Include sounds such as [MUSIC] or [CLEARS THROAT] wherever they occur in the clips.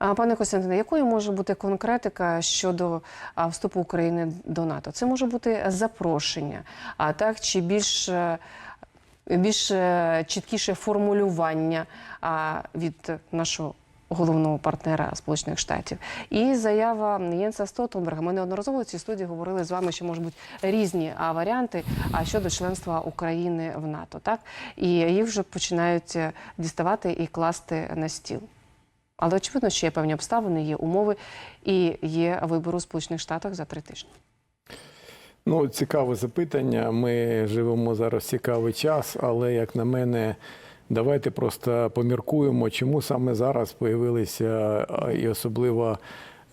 Пане Костянтине, якою може бути конкретика щодо вступу України до НАТО? Це може бути запрошення, а так чи більш, е, більш е, чіткіше формулювання від нашого головного партнера Сполучених Штатів і заява Єнса Столтенберга. Ми неодноразово в цій студії говорили з вами, що можуть бути різні варіанти щодо членства України в НАТО. Так і їх вже починають діставати і класти на стіл. Але очевидно, що є певні обставини, є умови і є вибор у Сполучених Штатах за три тижні. Ну, цікаве запитання. Ми живемо зараз цікавий час, але як на мене, давайте просто поміркуємо, чому саме зараз появилися і особливо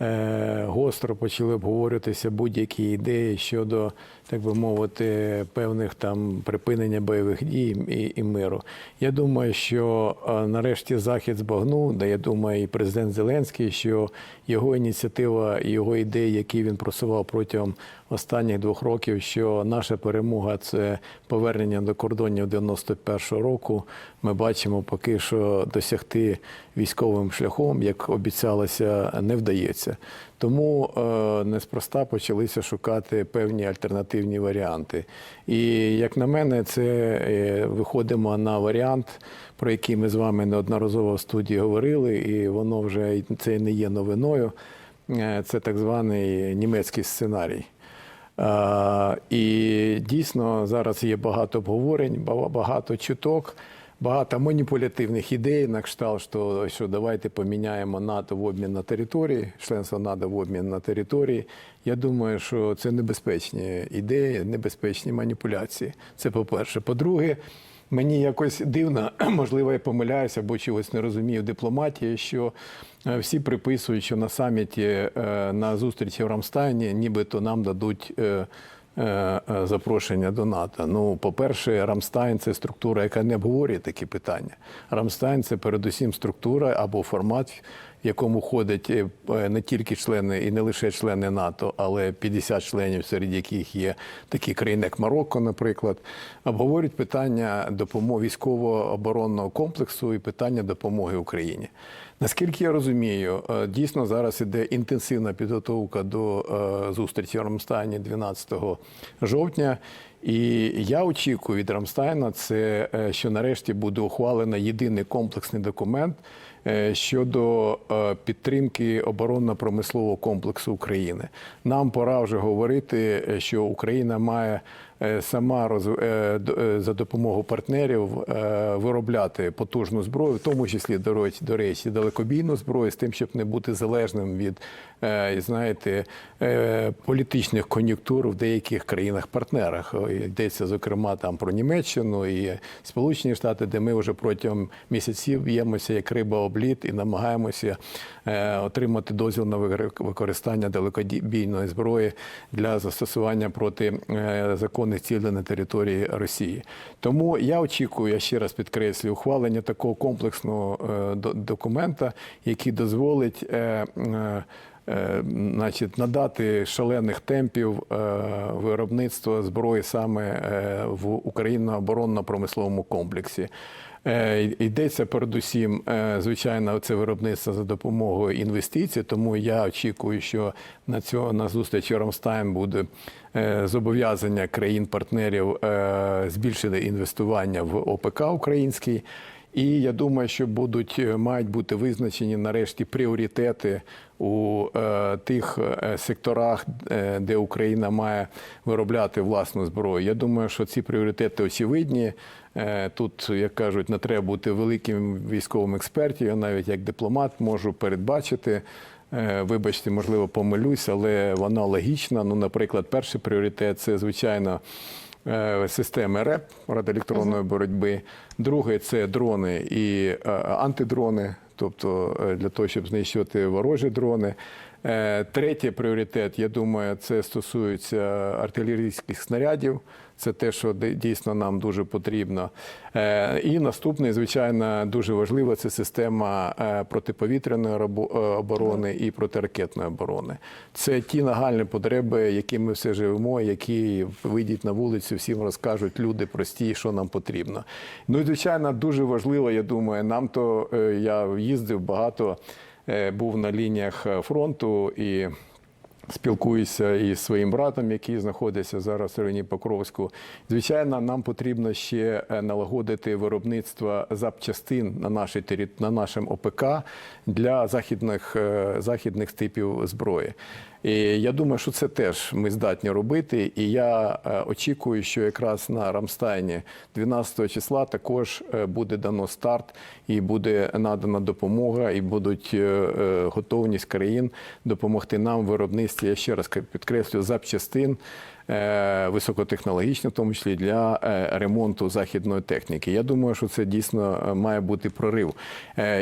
е, гостро почали обговорюватися будь-які ідеї щодо, так би мовити, певних там припинення бойових дій і, і миру. Я думаю, що е, нарешті Захід збагнув, де я думаю, і президент Зеленський, що його ініціатива, його ідеї, які він просував протягом останніх двох років, що наша перемога це повернення до кордонів 91-го року. Ми бачимо, поки що досягти військовим шляхом, як обіцялося, не вдається. Тому е, неспроста почалися шукати певні альтернативні варіанти. І як на мене, це е, виходимо на варіант, про який ми з вами неодноразово в студії говорили, і воно вже це не є новиною. Е, Це так званий німецький сценарій. Е, І дійсно зараз є багато обговорень, ба- багато чуток, багато маніпулятивних ідей на кшталт, що, що давайте поміняємо НАТО в обмін на території, членство НАТО в обмін на території. Я думаю, що це небезпечні ідеї, небезпечні маніпуляції. Це по-перше. По-друге, Мені якось дивно, [CLEARS THROAT] можливо, я помиляюся, або чогось не розумію дипломатії, що е, всі приписують, що на саміті е, на зустрічі в Рамстайні нібито нам дадуть е, запрошення до НАТО. Ну, по-перше, Рамстайн це структура, яка не обговорює такі питання. Рамстайн це передусім структура або формат, якому входять е, не тільки члени і не лише члени НАТО, але 50 членів, серед яких є такі країни, як Марокко, наприклад, обговорюють питання допомоги військово-оборонного комплексу і питання допомоги Україні. Наскільки я розумію, е, дійсно зараз іде інтенсивна підготовка до е, зустрічі в Рамстайні 12 жовтня. І я очікую від Рамстайна, це е, що нарешті буде ухвалено єдиний комплексний документ щодо підтримки оборонно-промислового комплексу України. Нам пора вже говорити, що Україна має сама роз... е, е, за допомогою партнерів е, виробляти потужну зброю, в тому числі до речі, далекобійну зброю, з тим, щоб не бути залежним від е, знаєте, е, політичних кон'юнктур в деяких країнах-партнерах. Йдеться зокрема там про Німеччину і Сполучені Штати, де ми вже протягом місяців б'ємося як риба об лід і намагаємося е, отримати дозвіл на викор- використання далекобійної зброї для застосування проти е, законних цілей на території Росії. Тому я очікую, я ще раз підкреслюю, ухвалення такого комплексного е, документа, який дозволить. е, е, Значить, надати шалених темпів виробництва зброї саме в Україно-оборонно-промисловому комплексі. Е, Йдеться передусім, е, звичайно, це виробництво за допомогою інвестицій. Тому я очікую, що на цього на зустрічі Рамстайн буде е, зобов'язання країн-партнерів збільшити інвестування в ОПК український. І я думаю, що будуть е, мають бути визначені нарешті пріоритети у е, тих е, секторах, е, де Україна має виробляти власну зброю. Я думаю, що ці пріоритети очевидні. Тут, як кажуть, не треба бути великим військовим експертом. Я навіть як дипломат можу передбачити. Вибачте, можливо, помилюсь, але вона логічна. Ну, наприклад, перший пріоритет це звичайно системи РЕП Ради електронної боротьби. Друге це дрони і е, антидрони, тобто е, для того, щоб знищувати ворожі дрони. Е, Третій пріоритет, я думаю, це стосується артилерійських снарядів. Це те, що дійсно нам дуже потрібно. Е, І наступний, звичайно, дуже важливо це система е, протиповітряної оборони і протиракетної оборони. Це ті нагальні потреби, які ми все живемо, які вийдуть на вулицю, всім розкажуть люди прості, що нам потрібно. Ну і звичайно, дуже важливо, я думаю, нам то я їздив багато був на лініях е, фронту і спілкуюся із своїм братом, який знаходиться зараз в районі Покровську. Звичайно, нам потрібно ще е, налагодити виробництво запчастин на нашій на нашому ОПК для західних, е, західних типів зброї. І я думаю, що це теж ми здатні робити. І я е, очікую, що якраз на Рамстайні 12 числа також буде дано старт і буде надана допомога, і будуть готовність країн допомогти нам в виробництві. Я ще раз підкреслю запчастин. Е, Високотехнологічно, в тому числі для е, ремонту західної техніки. Я думаю, що це дійсно е, має бути прорив.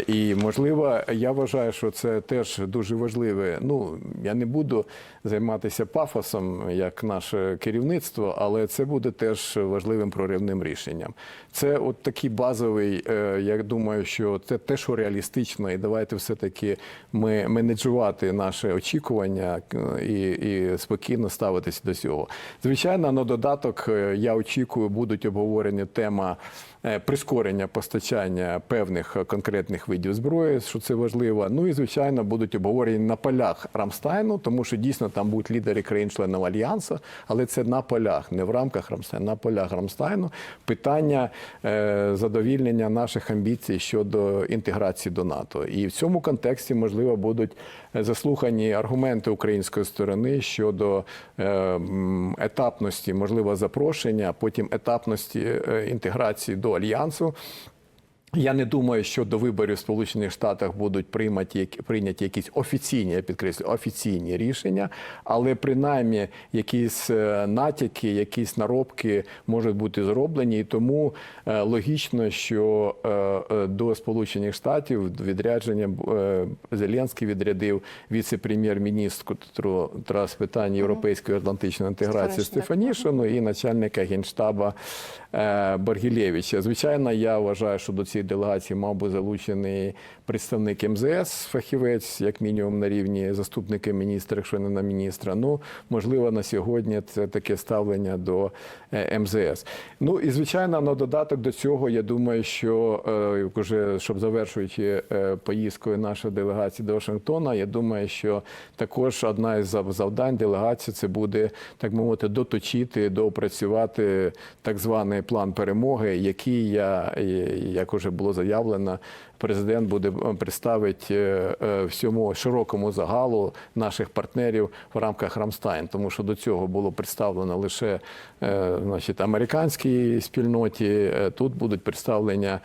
І можливо, я вважаю, що це теж дуже важливе. Ну я не буду займатися пафосом як наше керівництво, але це буде теж важливим проривним рішенням. Це от такий базовий. Я думаю, що це те, що реалістично, і давайте все таки ми менеджувати наші очікування і, і спокійно ставитися до цього. Звичайно, на додаток е, я очікую, будуть обговорені тема е, прискорення постачання певних е, конкретних видів зброї, що це важливо. Ну і звичайно будуть обговорені на полях Рамстайну, тому що дійсно там будуть лідери країн-членів альянсу, але це на полях, не в рамках Рамстайну, на полях Рамстайну. Питання задовільнення наших амбіцій щодо інтеграції до НАТО. І в цьому контексті можливо будуть заслухані аргументи української сторони щодо етапності, можливо, запрошення, потім етапності е, інтеграції до альянсу. Я не думаю, що до виборів в Сполучених Штатах будуть які- прийняті якісь офіційні, я підкреслю, офіційні рішення, але принаймні якісь е, натяки, якісь наробки можуть бути зроблені. І тому е, логічно, що е, до Сполучених Штатів відрядження Зеленський відрядив віце-прем'єр-міністру з питань європейської атлантичної інтеграції Стефанішину і начальника генштаба Баргілєвича. Звичайно, я вважаю, що до цієї делегації мав би залучений представник МЗС, фахівець, як мінімум на рівні заступника міністра, якщо не на міністра. Ну, можливо, на сьогодні це таке ставлення до е, МЗС. Ну і звичайно, на додаток до цього, я думаю, що е, вже щоб завершуючи е, поїздкою нашої делегації до Вашингтона, я думаю, що також одна із завдань делегації це буде так мовити доточити, доопрацювати так званий план перемоги, який я як уже було заявлено. Президент буде е, представити е, е, всьому широкому загалу наших партнерів в рамках Рамстайн, тому що до цього було представлено лише значить, американській спільноті. Тут будуть представлення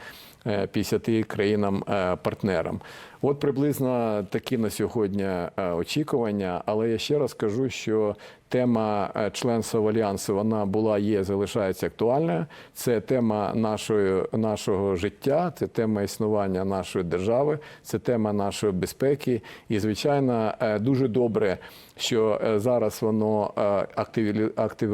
е, 50 країнам-партнерам. От приблизно такі на сьогодні очікування. Але я ще раз кажу, що тема е, членства в альянсі вона була, є, залишається актуальною. Це тема нашої, нашого життя, це тема існування нашої держави, це тема нашої безпеки. І, звичайно, е, дуже добре, що е, зараз воно е,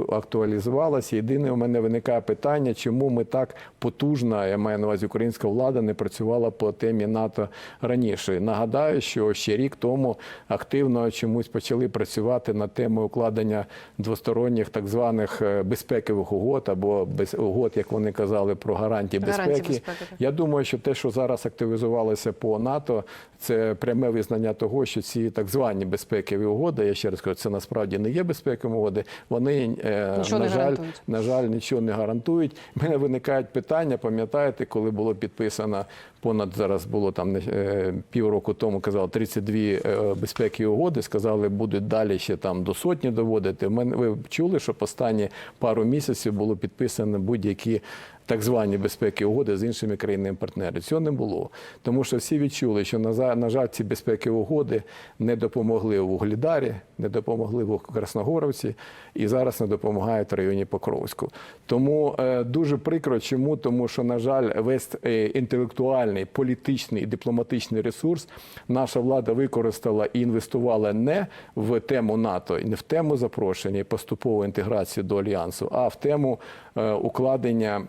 актуалізувалося. Єдине, у мене виникає питання, чому ми так потужно, я маю на увазі українська влада, не працювала по темі НАТО раніше. Нагадаю, що ще рік тому активно чомусь почали працювати над темою укладення двосторонніх так званих е, безпекових угод або без угод, як вони казали, про гарантії Гарантії безпеки. безпеки. Я думаю, що те, що зараз активізувалося по НАТО, це пряме визнання того, що ці так звані безпекові угоди, ще раз кажу, це насправді не є безпекові угоди. Вони е, Нічого на жаль, гарантують. на жаль, нічого не гарантують. У мене виникають питання. Пам'ятаєте, коли було підписано понад зараз було там е, півроку тому, казали 32 е, безпекові угоди. Сказали, будуть далі ще там до сотні доводити. Мене ви чули, що останні пару місяців було підписано будь-які так звані безпеки угоди з іншими країнами-партнерами. Цього не було. Тому що всі відчули, що на, жаль, ці безпеки угоди не допомогли в Углідарі, не допомогли в Красногоровці і зараз не допомагають в районі Покровську. Тому е, дуже прикро, чому? Тому що, на жаль, весь е, інтелектуальний, політичний і дипломатичний ресурс наша влада використала і інвестувала не в тему НАТО, не в тему запрошення і поступової інтеграції до альянсу, а в тему е, укладення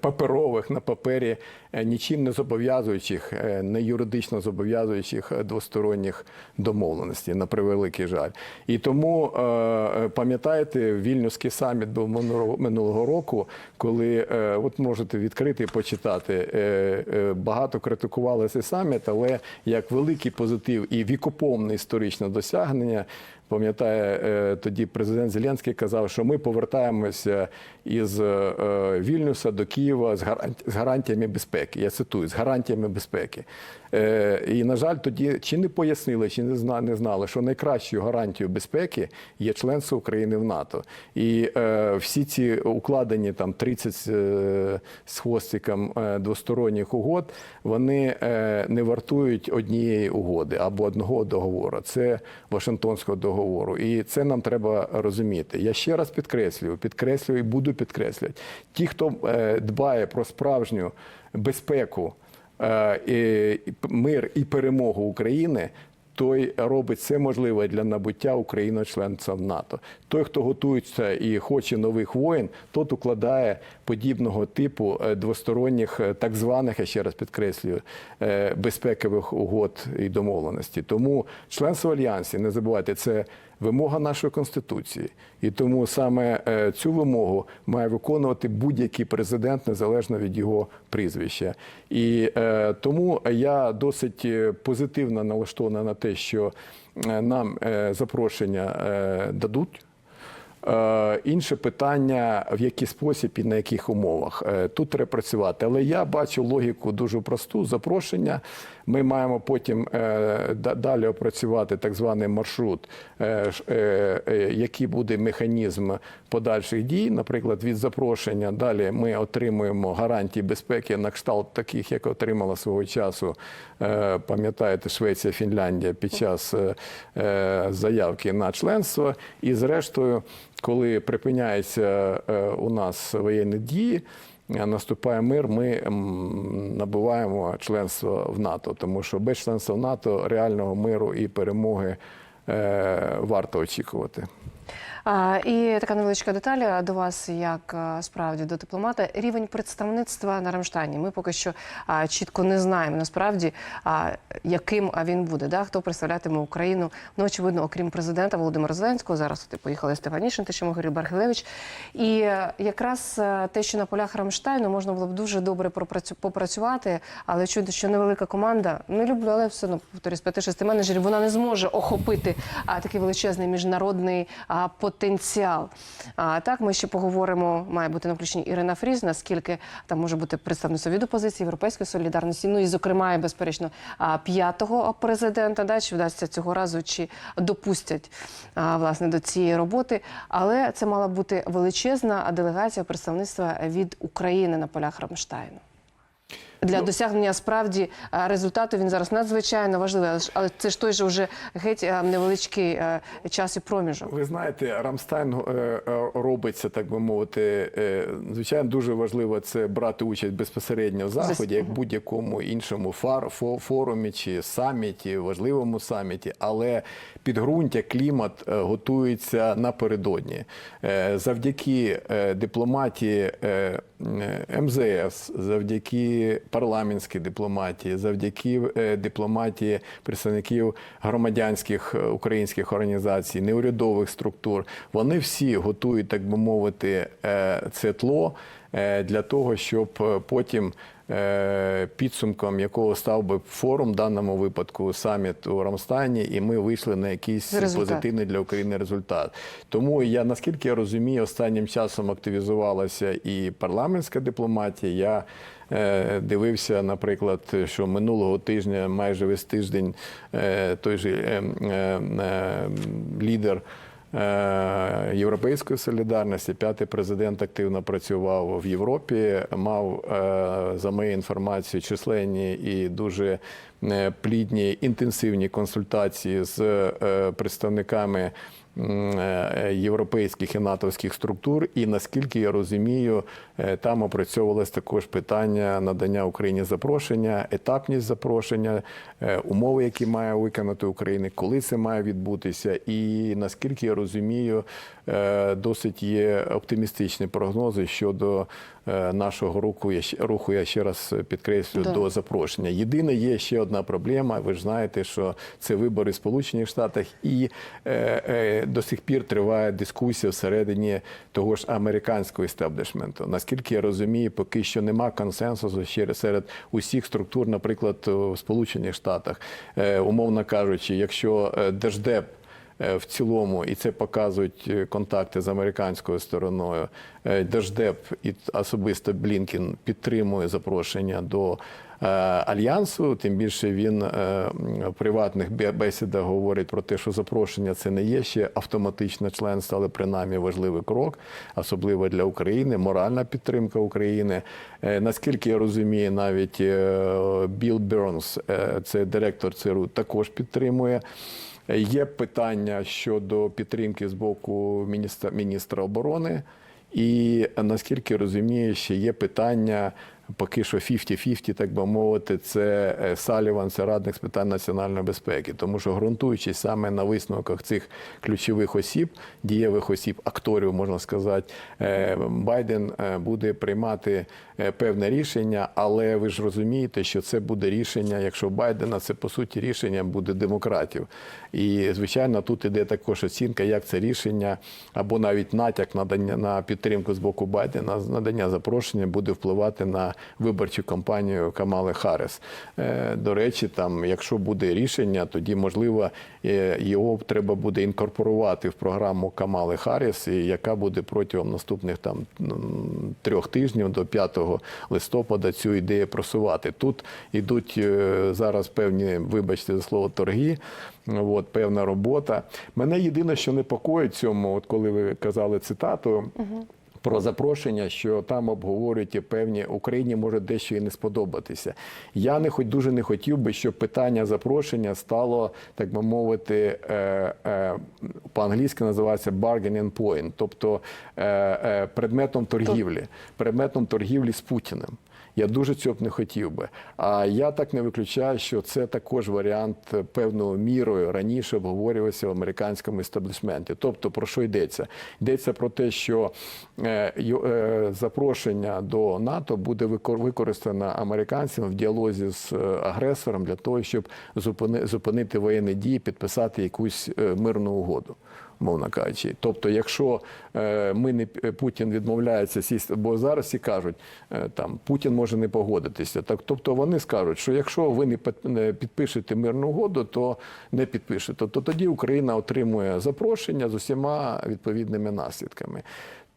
паперових на папері е, нічим не зобов'язуючих, е, не юридично зобов'язуючих е, двосторонніх домовленостей, на превеликий жаль. І тому е, е, пам'ятаєте, Вільнюський саміт був минулого- року, коли е, от можете відкрити і почитати. е, е, Багато критикували цей саміт, але як великий позитив і вікоповне історичне досягнення. Пам'ятає, е, тоді президент Зеленський казав, що ми повертаємося із е, Вільнюса до Києва з гарант- з гарантіями безпеки. Я цитую, з гарантіями безпеки. Е, І, на жаль, тоді чи не пояснили, чи не знали, що найкращою гарантією безпеки є членство України в НАТО. І е, всі ці укладені там 30 е, з хвостиком двосторонніх угод, вони не вартують однієї угоди або одного договору. Це Вашингтонського договору. І це нам треба розуміти. Я ще раз підкреслюю, підкреслюю і буду підкреслювати. Ті, хто дбає про справжню безпеку, мир і перемогу України. Той робить все можливе для набуття України в НАТО. Той, хто готується і хоче нових воєн, тот укладає подібного типу е, двосторонніх, е, так званих, я ще раз підкреслюю, е, безпекових угод і домовленостей. Тому членство альянсі, не забувайте, це вимога нашої конституції, і тому саме е, цю вимогу має виконувати будь-який президент незалежно від його прізвища. І е, тому я досить е, позитивно налаштована на те, що нам запрошення дадуть. Е, Інше питання, в який спосіб і на яких умовах. Е, Тут треба працювати. Але я бачу логіку дуже просту. Запрошення. Ми маємо потім е, далі опрацювати так званий маршрут, який буде механізм подальших дій. Наприклад, від запрошення далі ми отримуємо гарантії безпеки на кшталт таких, як отримала свого часу, пам'ятаєте, Швеція, Фінляндія під час заявки на членство. І зрештою, коли припиняються е, у нас воєнні дії. е, Наступає мир, ми набуваємо членство в НАТО, тому що без членства в НАТО реального миру і перемоги е, варто очікувати. І така невеличка деталь до вас, як справді до дипломата. Рівень представництва на Рамштайні. Ми поки що чітко не знаємо насправді, яким він буде. Да? Хто представлятиме Україну? Ну, очевидно, окрім президента Володимира Зеленського, зараз і поїхали Стефанішин, те, що ми говорили, Баргилевич. І е, якраз е, те, що на полях Рамштайну можна було б дуже добре попрацювати, але чути, що невелика команда, не люблю, але все одно повторюю, з 5-6 менеджерів вона не зможе охопити такий величезний міжнародний а, потенціал. А так ми ще поговоримо. Має бути на включенні Ірина Фріз, наскільки там може бути представництво від опозиції, європейської солідарності. Ну і зокрема, і безперечно, п'ятого президента. Да, чи вдасться цього разу, чи допустять власне до цієї роботи. Але це мала бути величезна делегація представництва від України на полях Рамштайну. Для досягнення справді е, результату він зараз надзвичайно важливий, але це ж той же вже геть е, невеличкий е, час і проміжок. Ви знаєте, Рамстайн робиться, так би мовити. Звичайно, дуже важливо це брати участь безпосередньо в заході, як будь-якому іншому форумі чи саміті, важливому саміті, але підґрунтя, клімат готується напередодні. Завдяки дипломатії МЗС, завдяки парламентській дипломатії, завдяки е, дипломатії представників громадянських е, українських організацій, неурядових структур, вони всі готують, так би мовити, е, це тло е, для того, щоб е, потім підсумком якого став би форум, в даному випадку саміт у Рамстані, і ми вийшли на якийсь Результат. позитивний для України результат. Тому я наскільки я розумію, останнім часом активізувалася і парламентська дипломатія. Я дивився, наприклад, що минулого тижня, майже весь тиждень, е, той же е, е, е, лідер. е, Європейської солідарності п'ятий президент активно працював в Європі, мав е, за моєю інформацією численні і дуже е, плідні інтенсивні консультації з е, представниками е, європейських і натовських структур. І наскільки я розумію, е, там опрацьовувалось також питання надання Україні запрошення, етапність запрошення, е, умови, які має виконати Україна, коли це має відбутися. І наскільки я розумію, е, досить є оптимістичні прогнози щодо е, нашого руху. Я ще- руху, я ще раз підкреслю, Да. до запрошення. Єдине, є ще одна проблема. Ви ж знаєте, що це вибори в Сполучених Штатах, і е, е, до сих пір триває дискусія всередині того ж американського істеблішменту. Наскільки я розумію, поки що нема консенсусу ще серед усіх структур, наприклад, в Сполучених Штатах, Е, умовно кажучи, якщо е, держдеп е, в цілому, і це показують е, контакти з американською стороною. е, Держдеп і особисто Блінкін підтримує запрошення до е, альянсу. Тим більше він е, в приватних бесідах говорить про те, що запрошення це не є ще автоматичне членство, але принаймні важливий крок, особливо для України, моральна підтримка України. Е, Наскільки я розумію, навіть е, Білл Бернс, е, це директор ЦРУ, також підтримує. Є питання щодо підтримки з боку міністра, міністра оборони, і наскільки розумію, ще є питання поки що 50-50, так би мовити, це е, Саліван, це радник з питань національної безпеки. Тому що ґрунтуючись саме на висновках цих ключових осіб, дієвих осіб, акторів, можна сказати, е, Байден е, буде приймати певне рішення, але ви ж розумієте, що це буде рішення, якщо Байдена це по суті рішення буде демократів. І звичайно, тут іде також оцінка, як це рішення або навіть натяк надання на підтримку з боку Байдена, надання запрошення буде впливати на виборчу кампанію Камали Харрис. Е, До речі, там, якщо буде рішення, тоді можливо е, його треба буде інкорпорувати в програму Камали Харрис, і яка буде протягом наступних там трьох тижнів до 5 листопада цю ідею просувати. Тут ідуть е, зараз певні, вибачте за слово, торги. От, певна робота. Мене єдине, що непокоїть цьому, от коли ви казали цитату. Про запрошення, що там обговорюють певні Україні може дещо і не сподобатися. Я не хоч дуже не хотів би, щоб питання запрошення стало, так би мовити, е, е, по-англійськи називається bargaining point, тобто е, е, предметом торгівлі, предметом торгівлі з Путіним. Я дуже цього б не хотів би. А я так не виключаю, що це також варіант е, певною мірою раніше обговорювався в американському істеблішменті. Тобто, про що йдеться? Йдеться про те, що е, е, запрошення до НАТО буде викор- використано американцями в діалозі з агресором для того, щоб зупинити воєнні дії, підписати якусь мирну угоду. Мовно кажучи, тобто, якщо е, ми не Путін відмовляється сісти, бо зараз всі кажуть, е, там Путін може не погодитися. Так, тобто вони скажуть, що якщо ви не під- не підпишете мирну угоду, то не підпишете. То тоді Україна отримує запрошення з усіма відповідними наслідками.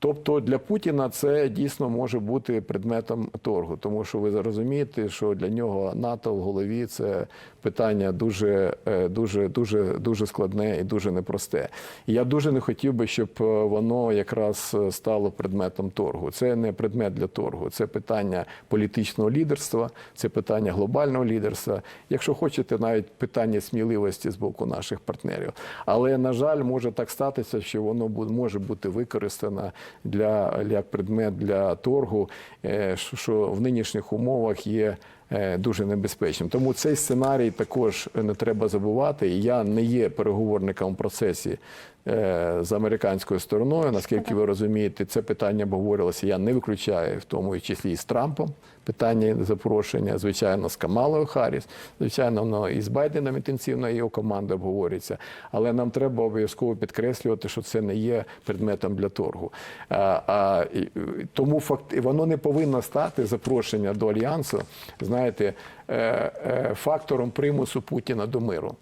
Тобто для Путіна це дійсно може бути предметом торгу, тому що ви зрозумієте, що для нього НАТО в голові це питання дуже, е, дуже, дуже, дуже складне і дуже непросте. І я дуже не хотів би, щоб е, воно якраз е, стало предметом торгу. Це не предмет для торгу, це питання політичного лідерства, це питання глобального лідерства. Якщо хочете, навіть питання сміливості з боку наших партнерів. Але на жаль, може так статися, що воно може бути використано для як предмет для торгу, е, що- в нинішніх умовах є. е, Дуже небезпечним. Тому цей сценарій також не треба забувати. Я не є переговорником в процесі з американською стороною. Наскільки ви розумієте, це питання обговорювалося. Я не виключаю, в тому числі і з Трампом питання запрошення, звичайно, з Камалою Харріс, звичайно, воно і з Байденом інтенсивно його команда обговорюється. Але нам треба обов'язково підкреслювати, що це не є предметом для торгу. А, а, тому факт, воно не повинно стати запрошення до альянсу, знаєте, е, е, фактором примусу Путіна до миру.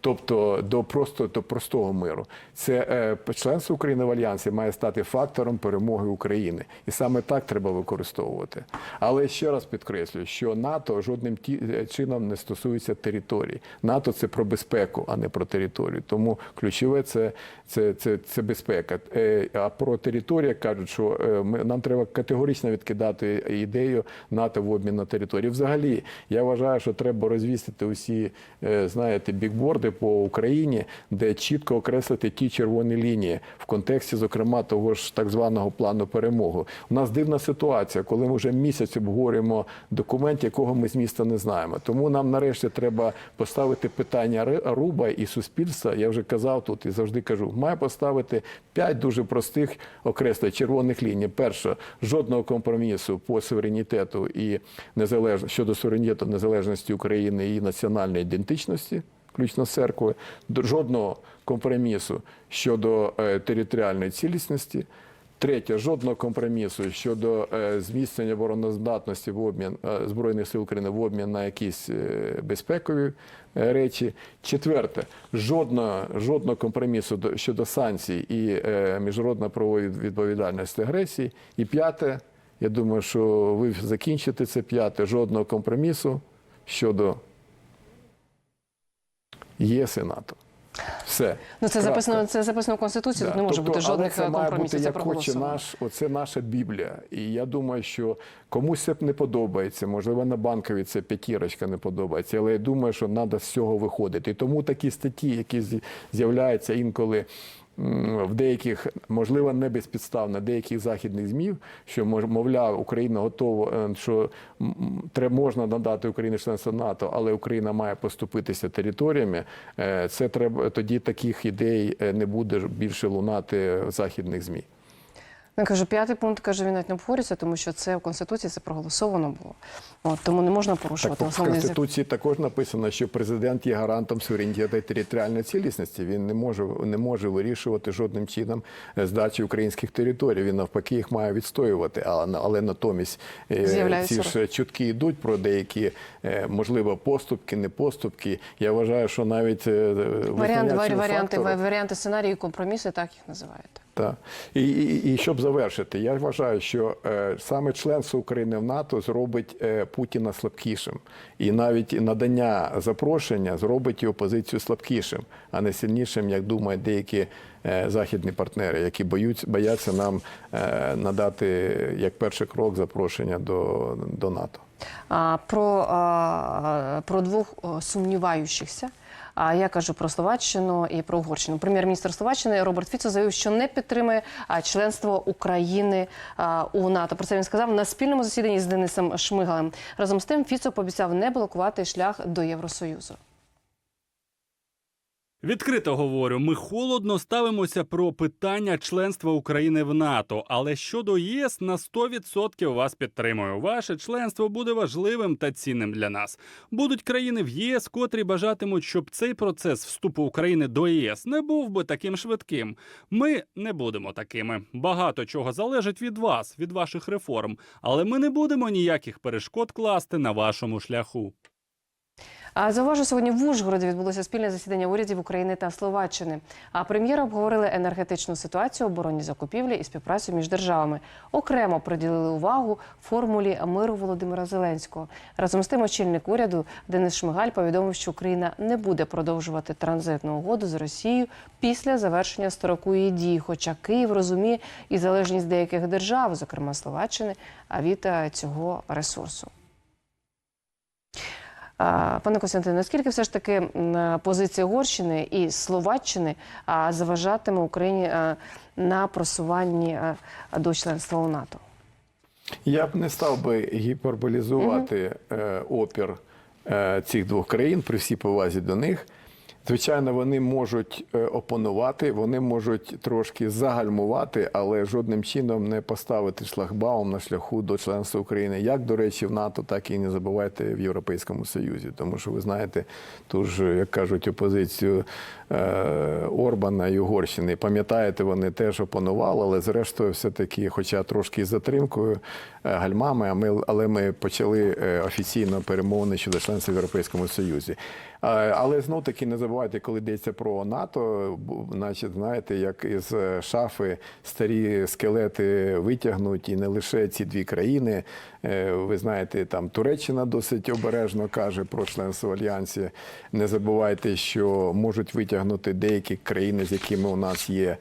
Тобто до просто до простого миру. Це е, членство України в альянсі має стати фактором перемоги України, і саме так треба використовувати. Але ще раз підкреслюю, що НАТО жодним ті- е, чином не стосується території. НАТО це про безпеку, а не про територію. Тому ключове це, це, це, це безпека. Е, А про територію кажуть, що ми, нам треба категорично відкидати ідею НАТО в обмін на територію. Взагалі, я вважаю, що треба розвісити усі, знаєте, бікборди по Україні, де чітко окреслити ті червоні лінії в контексті, зокрема, того ж так званого плану перемоги. У нас дивна ситуація, коли ми вже місяць обговорюємо документ, якого ми з міста не знаємо. Тому нам нарешті треба поставити питання Руба і суспільства. Я вже казав тут і завжди кажу, має поставити п'ять дуже простих окреслень червоних ліній. Перше, жодного компромісу по суверенітету і незалеж... щодо суверенітету незалежності України і національної ідентичності. Включно з церквою, жодного компромісу щодо е, територіальної цілісності. Третє, жодного компромісу щодо е, зміцнення обороноздатності в обмін е, збройних сил України в обмін на якісь безпекові речі. Четверте, жодного, жодного компромісу щодо санкцій і міжнародної правової відповідальності агресії. І п'яте, я думаю, що ви закінчите це п'яте, жодного компромісу щодо ЄС і НАТО. Все. Ну це записано, це записано в конституції. Да. Тут не може Тобто, бути жодних це компромісів. Це хоче наш, оце наша Біблія. І я думаю, що комусь це не подобається. Можливо, на банкові це п'ятірочка не подобається. Але я думаю, що треба з цього виходити. І тому такі статті, які з'являються інколи. В деяких, можливо, не безпідставно, деяких західних змів, що мовляв, Україна готова, е, що можна надати Україні членство НАТО, але Україна має поступитися територіями. е, Це треба тоді таких ідей е, не буде більше лунати в західних змі. Я кажу, п'ятий пункт каже, він навіть не обговорюється, тому що це в конституції це проголосовано було. От тому не можна порушувати в основний закон. Конституції також написано, що президент є гарантом суверенітету і територіальної цілісності. Він не може не може вирішувати жодним чином е, здачі українських територій. Він навпаки їх має відстоювати. Але, але натомість е, ці ж чутки йдуть про деякі е, можливо поступки, не поступки. Я вважаю, що навіть Варіант, варіанти, фактору- варіанти сценарії, компроміси, так їх називаєте. Так. І, і, і щоб завершити, я вважаю, що е, саме членство України в НАТО зробить е, Путіна слабкішим. І навіть надання запрошення зробить його позицію слабкішим, а не сильнішим, як думають деякі е, західні партнери, які боються, бояться нам е, надати як перший крок запрошення до, до НАТО. А, про, а, про двох сумніваючихся. А я кажу про Словаччину і про Угорщину. Прем'єр-міністр Словаччини Роберт Фіцо заявив, що не підтримує членство України у НАТО. Про це він сказав на спільному засіданні з Денисом Шмигалем. Разом з тим Фіцо пообіцяв не блокувати шлях до Євросоюзу. Відкрито говорю, ми холодно ставимося про питання членства України в НАТО. Але щодо ЄС на 100% вас підтримую. Ваше членство буде важливим та цінним для нас. Будуть країни в ЄС, котрі бажатимуть, щоб цей процес вступу України до ЄС не був би таким швидким. Ми не будемо такими. Багато чого залежить від вас, від ваших реформ. Але ми не будемо ніяких перешкод класти на вашому шляху. Зауважу, сьогодні в Ужгороді відбулося спільне засідання урядів України та Словаччини. А прем'єри обговорили енергетичну ситуацію, оборонні закупівлі і співпрацю між державами. Окремо приділили увагу формулі миру Володимира Зеленського. Разом з тим, очільник уряду Денис Шмигаль повідомив, що Україна не буде продовжувати транзитну угоду з Росією після завершення строку її дії. Хоча Київ розуміє і залежність деяких держав, зокрема Словаччини, а від цього ресурсу. Пане Костянтине, наскільки все ж таки м, позиція Угорщини і Словаччини заважатиме Україні на просуванні до членства у НАТО? Я б не став би гіперболізувати е, опір е, цих двох країн при всій повазі до них. Звичайно, вони можуть е, опонувати, вони можуть трошки загальмувати, але жодним чином не поставити шлагбаум на шляху до членства України, як, до речі, в НАТО, так і не забувайте в Європейському Союзі. Тому що ви знаєте, ту ж, як кажуть, опозицію е, Орбана і Угорщини. Пам'ятаєте, вони теж опонували, але зрештою, все-таки, хоча трошки з затримкою, е, гальмами, а ми, але ми почали офіційно перемовини щодо членства в Європейському Союзі. А, Але знов таки не забувайте, коли йдеться про НАТО, значить, знаєте, як із е, шафи старі скелети витягнуть, і не лише ці дві країни. Е, Ви знаєте, там Туреччина досить обережно каже про членство в альянсі. Не забувайте, що можуть витягнути деякі країни, з якими у нас є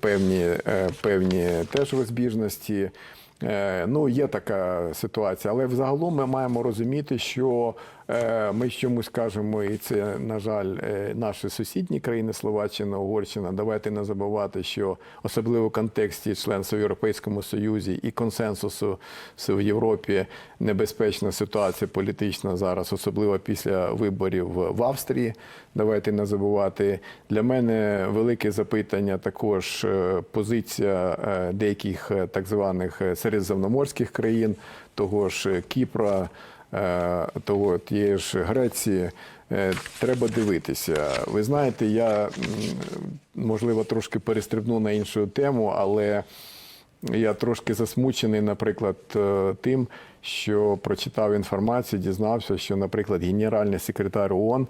певні, е, певні теж розбіжності. Е, Ну, є така ситуація, але взагалом ми маємо розуміти, що е, ми чомусь кажемо, і це, на жаль, е, наші сусідні країни Словаччина, Угорщина. Давайте не забувати, що особливо в контексті членства в Європейському Союзі і консенсусу в Європі небезпечна ситуація політична зараз, особливо після виборів в Австрії. Давайте не забувати. Для мене велике запитання також е, позиція е, деяких е, так званих е, середземноморських країн, того ж е, Кіпра, е, того тієї ж Греції. Е, Треба дивитися. Ви знаєте, я можливо трошки перестрибну на іншу тему, але я трошки засмучений, наприклад, е, тим, що прочитав інформацію, дізнався, що, наприклад, генеральний секретар ООН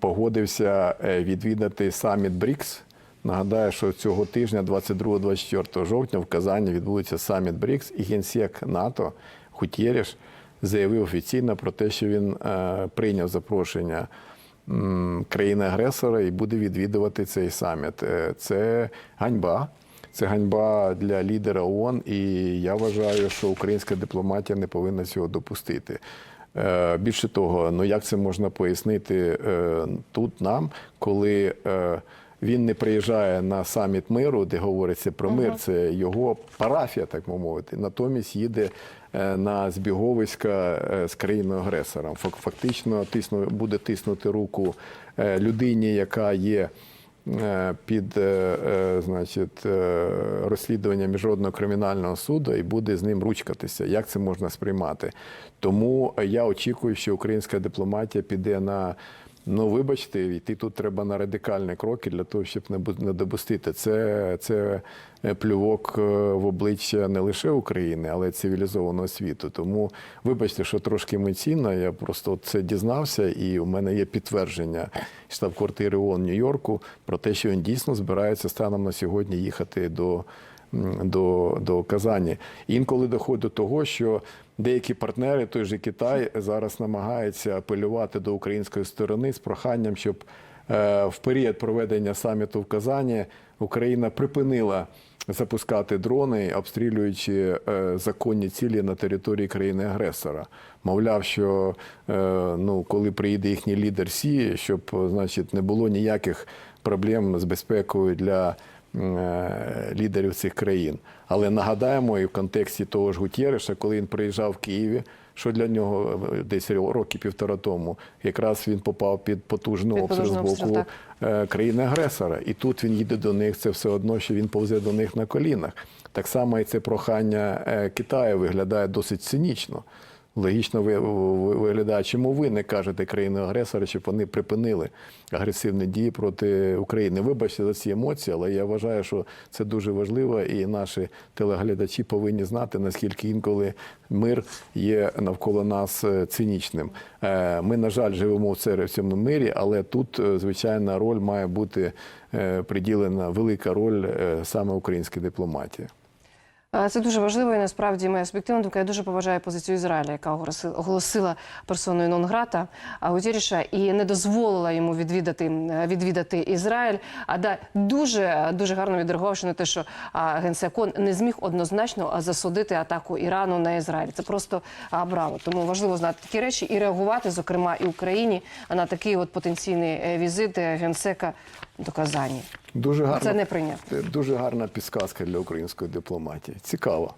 погодився е, відвідати саміт БРІКС. Нагадаю, що цього тижня, 22-24 жовтня, в Казані відбудеться саміт БРІКС, і генсек НАТО Гутєрєш заявив офіційно про те, що він е, прийняв запрошення країни-агресора і буде відвідувати цей саміт. Е, Це ганьба. Це ганьба для лідера ООН, і я вважаю, що українська дипломатія не повинна цього допустити. Е, Більше того, ну як це можна пояснити тут нам, коли він не приїжджає на саміт миру, де говориться про мир, це його парафія, так би мовити. Натомість їде е, на збіговиська е, з країною агресором. Фак- Фактично тисну, буде тиснути руку е, людині, яка є під значить, розслідування міжнародного кримінального суду і буде з ним ручкатися. Як це можна сприймати? Тому я очікую, що українська дипломатія піде на. Ну, вибачте, йти тут треба на радикальні кроки для того, щоб не допустити. Це, це е, плювок е, в обличчя не лише України, але й цивілізованого світу. Тому вибачте, що трошки емоційно. Я просто це дізнався, і у мене є підтвердження штаб-квартири ООН Нью-Йорку про те, що він дійсно збирається станом на сьогодні їхати до до, до Казані. Інколи доходить до того, що деякі партнери, той же Китай, зараз намагаються апелювати до української сторони з проханням, щоб е, в період проведення саміту в Казані Україна припинила запускати дрони, обстрілюючи е, законні цілі на території країни-агресора. Мовляв, що е, ну, коли приїде їхній лідер Сі, щоб значить, не було ніяких проблем з безпекою для лідерів цих країн. Але нагадаємо, і в контексті того ж Гутєреша, коли він приїжджав в Києві, що для нього е, десь роки півтора тому, якраз він попав під потужний Під обстріл з боку е, країни-агресора. І тут він їде до них, це все одно, що він повзе до них на колінах. Так само і це прохання е, Китаю виглядає досить цинічно. Логічно ви- ви- виглядає, чому ви не кажете країни-агресора, щоб вони припинили агресивні дії проти України. Вибачте за ці емоції, але я вважаю, що це дуже важливо, і наші телеглядачі повинні знати, наскільки інколи мир є навколо нас е, цинічним. Е, Ми, на жаль, живемо в цьому мирі, але тут, е, звичайна роль має бути приділена велика роль саме українській дипломатії. Е, Це дуже важливо і насправді моя суб'єктивна думка. Я дуже поважаю позицію Ізраїля, яка оголосила- персоною нон-грата Гутєріша і не дозволила йому відвідати, е, відвідати Ізраїль. А да дуже дуже гарно відреагувавши на те, що а, генсек ООН не зміг однозначно засудити атаку Ірану на Ізраїль. Це просто браво. Тому важливо знати такі речі і реагувати, зокрема, і Україні на такий от потенційний е, візит генсека до Казані. Дуже гарна, Це не прийнятно. дуже гарна підсказка для української дипломатії. Цікаво.